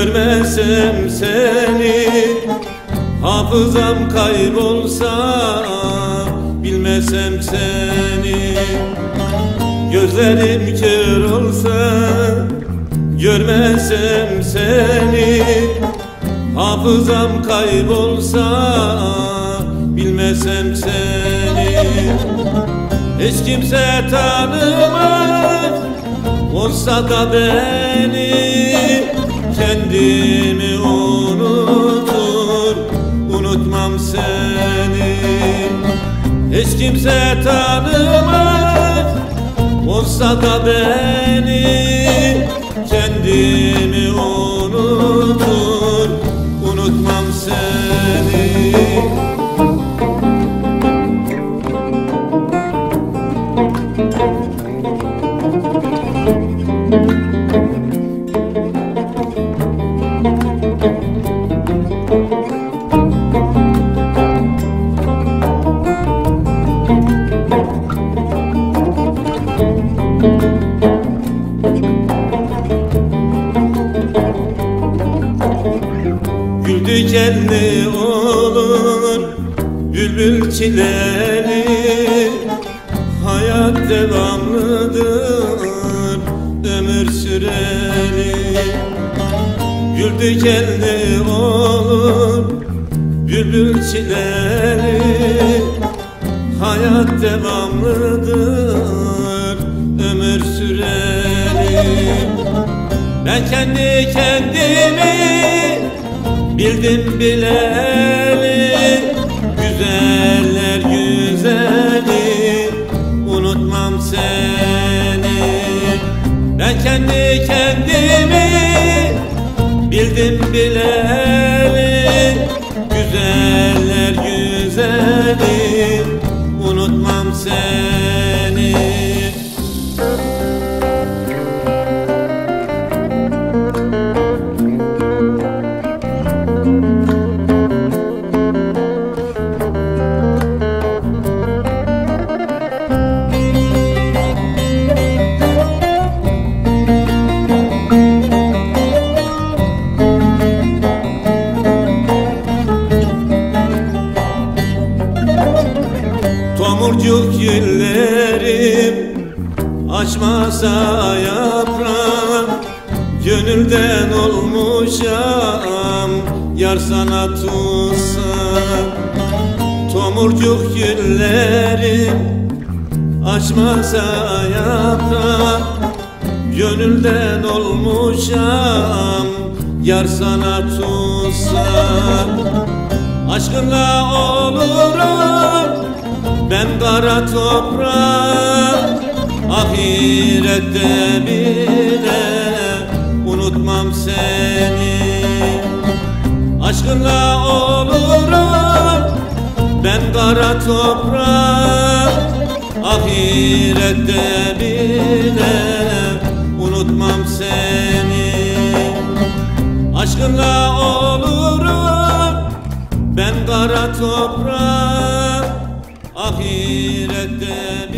Görmesem seni Hafızam kaybolsa Bilmesem seni. Gözlerim kör olsa Görmesem seni Hafızam kaybolsa Bilmesem seni. Hiç kimse tanımaz Olsa da beni Kendimi unutur. Unutmam seni. Hiç kimse tanımaz. Olsa da beni Kendimi unutur. Unutmam seni dikenli olur Bülbül çileli. Hayat devamlıdır Ömür süreli. Gül dikenli olur Bülbül çileli. Hayat devamlıdır Ömür süreli. Ben kendi kendimi Bildim bileli Güzeller güzeli Unutmam seni. Ben kendi kendimi Bildim bileli Güzeller güzeli Unutmam seni Tomurcuk güllerim açmasa yaprak Gönülden olmuşam. Yar sana tutsan Tomurcuk güllerim açmasa yaprak Gönülden olmuşam. Yar sana tutsan Aşkınla olurum kara toprak Ahirette bile unutmam seni. Aşkınla olurum ben kara toprak Ahirette bile unutmam seni. Aşkınla olurum ben kara toprak ahirette